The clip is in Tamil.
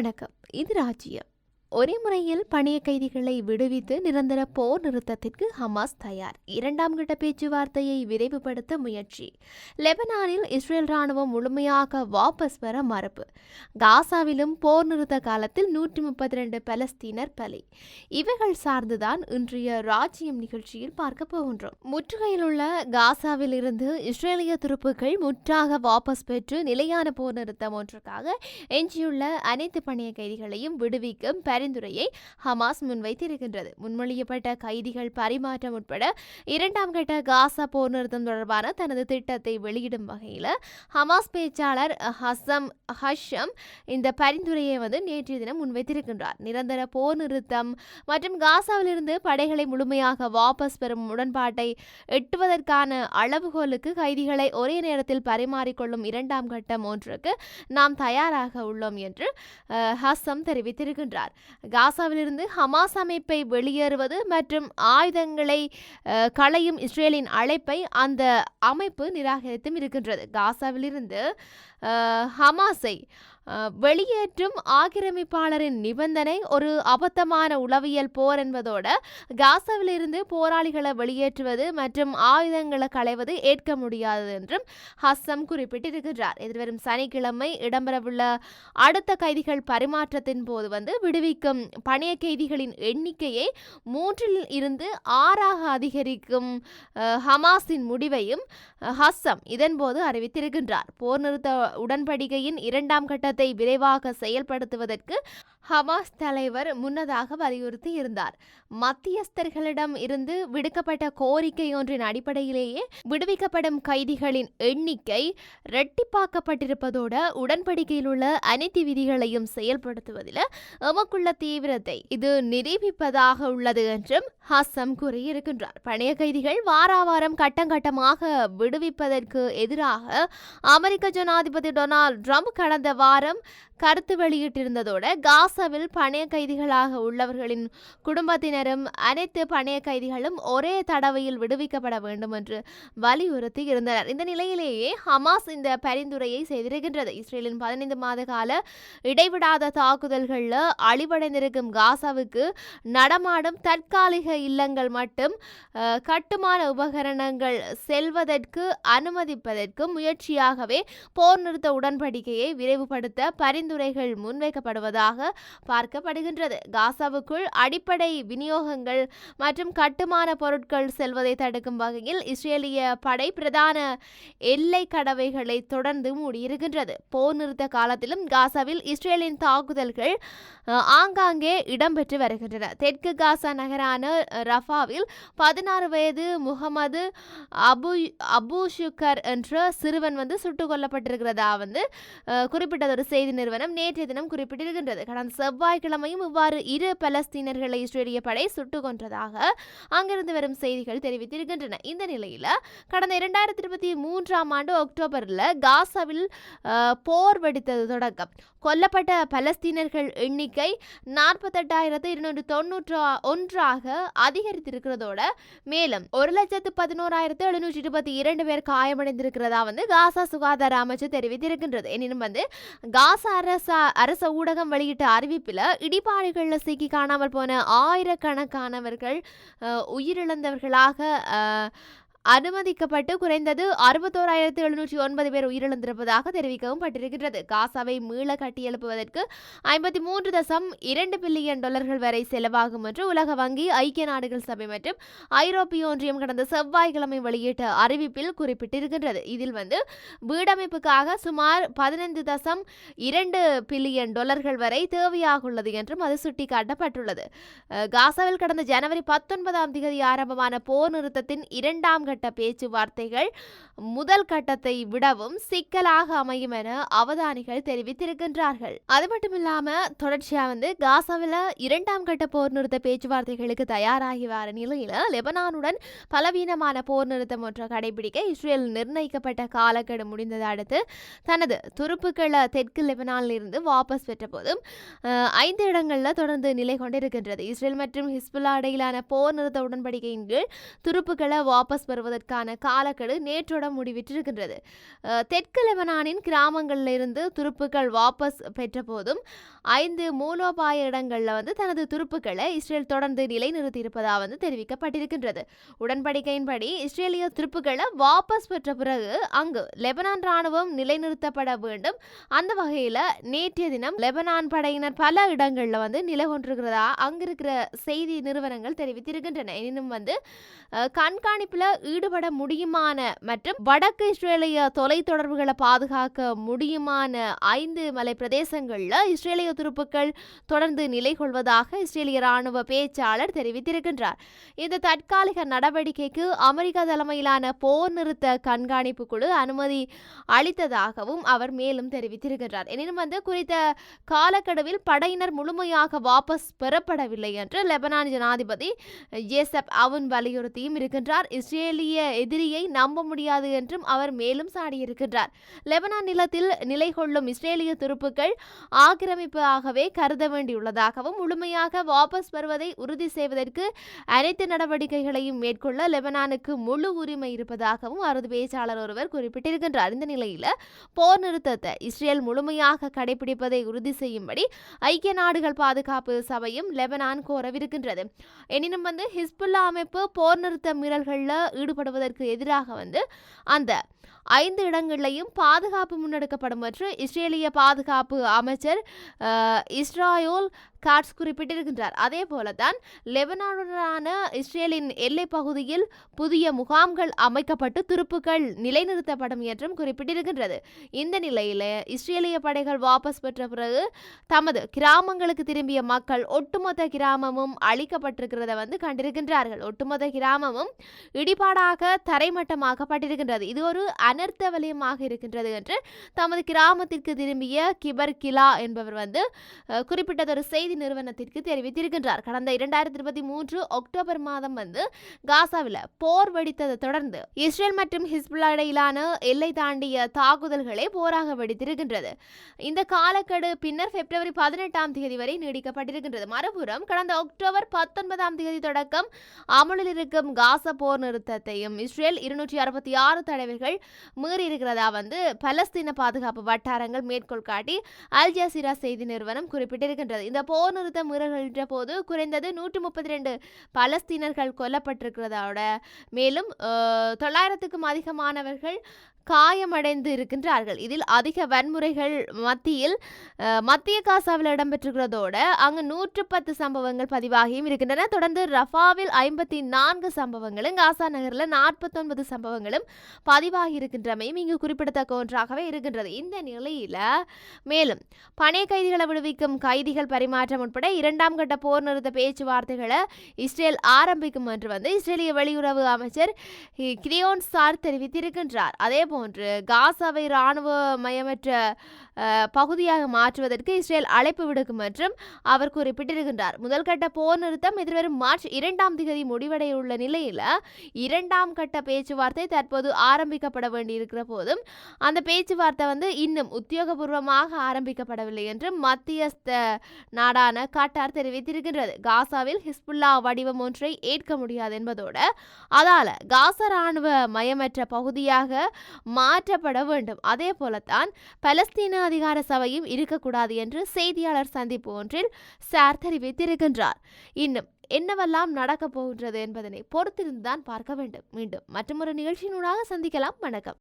வணக்கம். இது ராஜ்யம். ஒரே முறையில் பணிய கைதிகளை விடுவித்து நிரந்தர போர் நிறுத்தத்திற்கு ஹமாஸ் தயார். இரண்டாம் கட்ட பேச்சுவார்த்தையை விரைவுபடுத்த முயற்சி. லெபனானில் இஸ்ரேல் ராணுவம் முழுமையாக வாபஸ் பெற மறுப்பு. காசாவிலும் போர் நிறுத்த காலத்தில் நூற்றி முப்பத்தி ரெண்டு பலஸ்தீனர் பலி. இவைகள் சார்ந்துதான் இன்றைய ராஜ்யம் நிகழ்ச்சியில் பார்க்க போகின்றோம். முற்றுகையில் உள்ள காசாவில் இருந்து இஸ்ரேலிய துருப்புக்கள் முற்றாக வாபஸ் பெற்று நிலையான போர் நிறுத்தம் ஒன்றுக்காக எஞ்சியுள்ள அனைத்து பணிய கைதிகளையும் விடுவிக்கும் பரிந்துரையை ஹமாஸ் முன்வைத்திருக்கின்றது. முன்மொழியப்பட்ட கைதிகள் பரிமாற்றம் உட்பட இரண்டாம் கட்ட காசா போர் நிறுத்தம் தொடர்பான தனது திட்டத்தை வெளியிடும் வகையில் ஹமாஸ் பேச்சாளர் ஹசம் ஹஷம் இந்த பரிந்துரையை வந்து நேற்றைய தினம் முன்வைத்திருக்கின்றார். நிரந்தர போர் நிறுத்தம் மற்றும் காசாவிலிருந்து படைகளை முழுமையாக வாபஸ் பெறும் உடன்பாட்டை எட்டுவதற்கான அளவுகோலுக்கு கைதிகளை ஒரே நேரத்தில் பரிமாறிக்கொள்ளும் இரண்டாம் கட்டம் ஒன்றுக்கு நாம் தயாராக உள்ளோம் என்று ஹசம் தெரிவித்திருக்கின்றார். காசாவிலிருந்து ஹமாஸ் அமைப்பை வெளியேறுவது மற்றும் ஆயுதங்களை அஹ், களையும் இஸ்ரேலின் அழைப்பை அந்த அமைப்பு நிராகரித்தும் இருக்கின்றது. காசாவிலிருந்து ஹமாஸை. வெளியேற்றும் ஆக்கிரமிப்பாளரின் நிபந்தனை ஒரு அபத்தமான உளவியல் போர் என்பதோட காசாவிலிருந்து போராளிகளை வெளியேற்றுவது மற்றும் ஆயுதங்களை களைவது ஏற்க முடியாதது என்றும் ஹஸ்ஸம் குறிப்பிட்டிருக்கிறார் எதிர்வரும் சனிக்கிழமை இடம்பெறவுள்ள அடுத்த கைதிகள் பரிமாற்றத்தின் போது வந்து விடுவிக்கும் பணைய கைதிகளின் எண்ணிக்கையை மூன்றில் இருந்து ஆறாக அதிகரிக்கும் ஹமாஸின் முடிவையும் ஹஸ்ஸம் இதன்போது அறிவித்திருக்கின்றார். போர் நிறுத்த உடன்படிக்கையின் இரண்டாம் கட்டத்தை விரைவாக செயல்படுத்துவதற்கு ஹமாஸ் தலைவர் முன்னதாக வலியுறுத்தி இருந்தார் மத்தியஸ்தர்களிடம் இருந்து விடுக்கப்பட்ட கோரிக்கை ஒன்றின் அடிப்படையிலேயே விடுவிக்கப்படும் கைதிகளின் எண்ணிக்கை இரட்டிப்பாக்கப்பட்டிருப்பதோடு உடன்படிக்கையில் உள்ள அனைத்து விதிகளையும் செயல்படுத்துவதில் எமக்குள்ள தீவிரத்தை இது நிரூபிப்பதாக உள்ளது என்றும் ஹசம் கூறியிருக்கின்றார். பணைய கைதிகள் வாராவாரம் கட்டங்கட்டமாக விடுவிப்பதற்கு எதிராக அமெரிக்க ஜனாதிபதி டொனால்ட் ட்ரம்ப் கடந்த வாரம் கருத்து வெளியிட்டிருந்ததோட காசாவில் பணைய கைதிகளாக உள்ளவர்களின் குடும்பத்தினரும் அனைத்து பணைய கைதிகளும் ஒரே தடவையில் விடுவிக்கப்பட வேண்டும் என்று வலியுறுத்தி இருந்தனர். இந்த நிலையிலேயே ஹமாஸ் இந்த பரிந்துரையை செய்திருக்கின்றது. இஸ்ரேலின் பதினைந்து மாத கால இடைவிடாத தாக்குதல்களில் அழிவடைந்திருக்கும் காசாவுக்கு நடமாடும் தற்காலிக இல்லங்கள் மட்டும் கட்டுமான உபகரணங்கள் செல்வதற்கு அனுமதிப்பதற்கு முயற்சியாகவே போர் நிறுத்த உடன்படிக்கையை விரைவுபடுத்த பரிந்துரைகள் முன்வைக்கப்படுவதாக பார்க்கப்படுகின்றது. காசாவுக்குள் அடிப்படை விநியோகங்கள் மற்றும் கட்டுமான பொருட்கள் செல்வதை தடுக்கும் வகையில் இஸ்ரேலிய படை பிரதான எல்லை கடவைகளை தொடர்ந்து மூடியிருக்கின்றது. போர் நிறுத்த காலத்திலும் காசாவில் இஸ்ரேலின் தாக்குதல்கள் ஆங்காங்கே இடம்பெற்று வருகின்றன. தெற்கு காசா நகரான ரஃபாவில் பதினாறு வயது முகமது அபு அபுஷுக்கர் என்ற சிறுவன் வந்து சுட்டுக் கொல்லப்பட்டிருக்கிறதா வந்து குறிப்பிட்ட ஒரு செய்தி நிறுவனம் நேற்றைய தினம் குறிப்பிட்டிருக்கின்றது. கடந்த செவ்வாய்க்கிழமையும் இவ்வாறு இரு பலஸ்தீனர்களை இஸ்ரேலிய படை சுட்டுக் கொன்றதாக அங்கிருந்து வரும் செய்திகள் தெரிவித்திருக்கின்றன. இந்த நிலையில் கடந்த இரண்டாயிரத்தி இருபத்தி மூன்றாம் ஆண்டு அக்டோபரில் காசாவில் போர் வெடித்தது தொடக்கம். கொல்லப்பட்ட பலஸ்தீனர்கள் எண்ணிக்கை நாற்பத்தெட்டாயிரத்து இருநூற்று தொன்னூற்று ஒன்றாக அதிகரித்திருக்கிறதோட மேலும் ஒரு லட்சத்து பதினோராயிரத்து எழுநூற்றி இருபத்தி இரண்டு பேர் காயமடைந்திருக்கிறதா வந்து காசா சுகாதார அமைச்சர் தெரிவித்திருக்கின்றது. எனினும் வந்து காசா அரச அரச ஊடகம் வெளியிட்ட அறிவிப்பில் இடிபாடுகளில் சிக்கி காணாமல் போன ஆயிரக்கணக்கானவர்கள் உயிரிழந்தவர்களாக அனுமதிக்கப்பட்டு குறைந்தது அறுபத்தோராயிரத்து எழுநூற்றி ஒன்பது பேர் உயிரிழந்திருப்பதாக தெரிவிக்கவும் பட்டிருக்கின்றது. காசாவை மீள கட்டியெழுப்புவதற்கு ஐம்பத்தி மூன்று தசம் இரண்டு பில்லியன் டாலர்கள் வரை செலவாகும் என்று உலக வங்கி ஐக்கிய நாடுகள் சபை மற்றும் ஐரோப்பிய ஒன்றியம் கடந்த செவ்வாய்க்கிழமை வெளியிட்ட அறிவிப்பில் குறிப்பிட்டிருக்கின்றது. இதில் வந்து வீடமைப்புக்காக சுமார் பதினைந்து தசம் இரண்டு பில்லியன் டாலர்கள் வரை தேவையாக உள்ளது என்றும் அது சுட்டிக்காட்டப்பட்டுள்ளது. காசாவில் கடந்த ஜனவரி பத்தொன்பதாம் தேதி ஆரம்பமான போர் நிறுத்தத்தின் இரண்டாம் கட்ட பேச்சுவார்த்தைகள் முதல் கட்டத்தை விடவும் சிக்கலாக அமையும் என அவதானிகள் தெரிவித்திருக்கின்றார்கள். அது மட்டும் இல்லாம தொடர்ச்சியா வந்து காசாவில் இரண்டாம் கட்ட போர் நிறுத்த பேச்சுவார்த்தைகளுக்கு தயாராகி வர நிலையில லெபனானுடன் பலவீனமான போர் நிறுத்தம் ஒன்றை கடைபிடிக்க இஸ்ரேல் நிர்ணயிக்கப்பட்ட காலக்கெடு முடிந்ததை அடுத்து தனது துருப்புக்களை தெற்கு லெபனானில் இருந்து வாபஸ் பெற்ற போதும் ஐந்து இடங்களில் தொடர்ந்து நிலை கொண்டிருக்கின்றது. இஸ்ரேல் மற்றும் ஹிஸ்புல்லா இடையிலான போர் நிறுத்த உடன்படிக்கையின் கீழ் துருப்புக்களை வாபஸ் பெறுவது பெறுவதற்கான காலக்கெடு நேற்றோட முடிவிட்டிருக்கின்றது. தெற்கு லெபனானின் கிராமங்களில் இருந்து துருப்புக்கள் வாபஸ் பெற்ற போதும் ஐந்து மூலோபாய இடங்களில் வந்து தனது துருப்புக்களை இஸ்ரேல் தொடர்ந்து நிலைநிறுத்தியிருப்பதாக வந்து தெரிவிக்கப்பட்டிருக்கின்றது. உடன்படிக்கையின்படி இஸ்ரேலிய துருப்புக்களை வாபஸ் பெற்ற பிறகு அங்கு லெபனான் ராணுவம் நிலைநிறுத்தப்பட வேண்டும். அந்த வகையில் நேற்றைய தினம் லெபனான் படையினர் பல இடங்களில் வந்து நிலை கொண்டிருக்கிறதா அங்கிருக்கிற செய்தி நிறுவனங்கள் தெரிவித்திருக்கின்றன. எனினும் வந்து கண்காணிப்பில் ஈடுபட முடியுமான மற்றும் வடக்கு இஸ்ரேலிய தொலைத்தொடர்புகளை பாதுகாக்க முடியுமான ஐந்து மலை பிரதேசங்களில் இஸ்ரேலிய துருப்புக்கள் தொடர்ந்து நிலை கொள்வதாக இஸ்ரேலிய ராணுவ பேச்சாளர் தெரிவித்திருக்கின்றார். இந்த தற்காலிக நடவடிக்கைக்கு அமெரிக்கா தலைமையிலான போர் நிறுத்த கண்காணிப்பு குழு அனுமதி அளித்ததாகவும் அவர் மேலும் தெரிவித்திருக்கின்றார். எனினும் வந்து குறித்த காலக்கெடுவில் படையினர் முழுமையாக வாபஸ் பெறப்படவில்லை என்று லெபனான் ஜனாதிபதி ஜேசப் அவுன் வலியுறுத்தியும் இருக்கின்றார். இஸ்ரேல் இஸ்ரேலிய எதிரியை நம்ப முடியாது என்றும் அவர் மேலும் சாடியிருக்கின்றார். லெபனான் நிலத்தில் நிலை கொள்ளும் இஸ்ரேலிய துருப்புக்கள் ஆக்கிரமிப்பாகவே கருத வேண்டியுள்ளதாகவும் முழுமையாக வாபஸ் வருவதை உறுதி செய்வதற்கு அனைத்து நடவடிக்கைகளையும் மேற்கொள்ள லெபனானுக்கு முழு உரிமை இருப்பதாகவும் அவரது பேச்சாளர் ஒருவர் குறிப்பிட்டிருக்கின்றார். இந்த நிலையில் போர் நிறுத்தத்தை இஸ்ரேல் முழுமையாக கடைபிடிப்பதை உறுதி செய்யும்படி ஐக்கிய நாடுகள் பாதுகாப்பு சபையும் லெபனான் கோரவிருக்கின்றது. எனினும் வந்து ஹிஸ்புல்லா அமைப்பு போர் நிறுத்த மீறல்களில் ஈடுபடுவதற்கு எதிராக வந்து அந்த ஐந்து இடங்களிலையும் பாதுகாப்பு முன்னெடுக்கப்படும் என்று இஸ்ரேலிய பாதுகாப்பு அமைச்சர் இஸ்ராயோல் காட்ஸ் குறிப்பிட்டிருக்கின்றார். அதே போலதான் லெபனானுடனான இஸ்ரேலின் எல்லை பகுதியில் புதிய முகாம்கள் அமைக்கப்பட்டு துருப்புக்கள் நிலைநிறுத்தப்படும் என்றும் குறிப்பிட்டிருக்கின்றது. இந்த நிலையில் இஸ்ரேலிய படைகள் வாபஸ் பெற்ற பிறகு தமது கிராமங்களுக்கு திரும்பிய மக்கள் ஒட்டுமொத்த கிராமமும் அழிக்கப்பட்டிருக்கிறத வந்து கண்டிருக்கின்றார்கள். ஒட்டுமொத்த கிராமமும் இடிபாடாக தரைமட்டமாக்கப்பட்டிருக்கின்றது. இது ஒரு அனர்த்த வலயமாக இருக்கின்றது என்று தமது கிராமத்திற்கு திரும்பிய கிபர் கிலா என்பவர் வந்து குறிப்பிட்டதொரு செய்தி செய்தி நிறுவனத்திற்கு தெரிவித்திருக்கின்றார். கடந்த இரண்டாயிரத்தி இருபத்தி மூன்று அக்டோபர் மாதம் வந்து காசாவில் போர் வெடித்ததை தொடர்ந்து இஸ்ரேல் மற்றும் ஹிஸ்புல்லா இடையிலான எல்லை தாண்டிய தாக்குதல்களை போராக வெடித்திருக்கின்றது. இந்த காலக்கெடு பின்னர் பிப்ரவரி பதினெட்டாம் தேதி வரை நீடிக்கப்பட்டிருக்கின்றது. மறுபுறம் கடந்த அக்டோபர் பத்தொன்பதாம் தேதி தொடக்கம் அமலில் இருக்கும் காச போர் நிறுத்தத்தையும் இஸ்ரேல் இருநூற்றி அறுபத்தி ஆறு தடவைகள் மீறியிருக்கிறதா வந்து பலஸ்தீன பாதுகாப்பு வட்டாரங்கள் மேற்கோள் காட்டி அல் ஜசீரா செய்தி நிறுவனம் குறிப்பிட்டிருக்கின்றது. இந்த போர் நிறுத்த மீறல்கின்ற போது குறைந்தது நூற்று முப்பத்தி ரெண்டு பலஸ்தீனர்கள் கொல்லப்பட்டிருக்கிறதோட மேலும் தொள்ளாயிரத்துக்கும் அதிகமானவர்கள் காயமடைந்து இருக்கின்றார்கள் இதில் அதிக வன்முறைகள் மத்தியில் மத்திய காசாவில் இடம்பெற்றிருக்கிறதோட அங்கு நூற்று பத்து சம்பவங்கள் பதிவாகியும் இருக்கின்றன. தொடர்ந்து ரஃபாவில் ஐம்பத்தி நான்கு சம்பவங்களும் காசா நகரில் நாற்பத்தொன்பது சம்பவங்களும் பதிவாகி இருக்கின்றமையும் இங்கு குறிப்பிடத்தக்க ஒன்றாகவே இருக்கின்றது. இந்த நிலையில மேலும் பணைய கைதிகளை விடுவிக்கும் கைதிகள் மாற்றம் உட்பட இரண்டாம் கட்ட போர் நிறுத்த பேச்சுவார்த்தைகளை இஸ்ரேல் ஆரம்பிக்கும் என்று வந்து இஸ்ரேலிய வெளியுறவு அமைச்சர் கிரியோன் சார் தெரிவித்திருக்கின்றார். அதே போன்று காசாவை இராணுவ மயமற்ற பகுதியாக மாற்றுவதற்கு இஸ்ரேல் அழைப்பு விடுக்கும் என்றும் அவர் குறிப்பிட்டிருக்கின்றார். முதல் கட்ட போர் நிறுத்தம் எதிர்வரும் மார்ச் இரண்டாம் திகதி முடிவடைய உள்ள நிலையில் இரண்டாம் கட்ட பேச்சுவார்த்தை தற்போது ஆரம்பிக்கப்பட வேண்டியிருக்கிற போதும் அந்த பேச்சுவார்த்தை வந்து இன்னும் உத்தியோகபூர்வமாக ஆரம்பிக்கப்படவில்லை என்றும் மத்தியஸ்த நாடான கட்டார் தெரிவித்திருக்கின்றது. காசாவில் ஹிஸ்புல்லா வடிவம் ஒன்றை ஏற்க முடியாது என்பதோடு அதால காசா ராணுவ மயமற்ற பகுதியாக மாற்றப்பட வேண்டும். அதே போலத்தான் பலஸ்தீன அதிகார சபையும் இருக்கக்கூடாது என்று செய்தியாளர் சந்திப்பு ஒன்றில் சார் தெரிவித்திருக்கின்றார். இன்னும் என்னவெல்லாம் நடக்கப் போகின்றது என்பதனை பொறுத்திருந்துதான் பார்க்க வேண்டும். மீண்டும் மற்றொரு நிகழ்ச்சியினூடாக சந்திக்கலாம். வணக்கம்.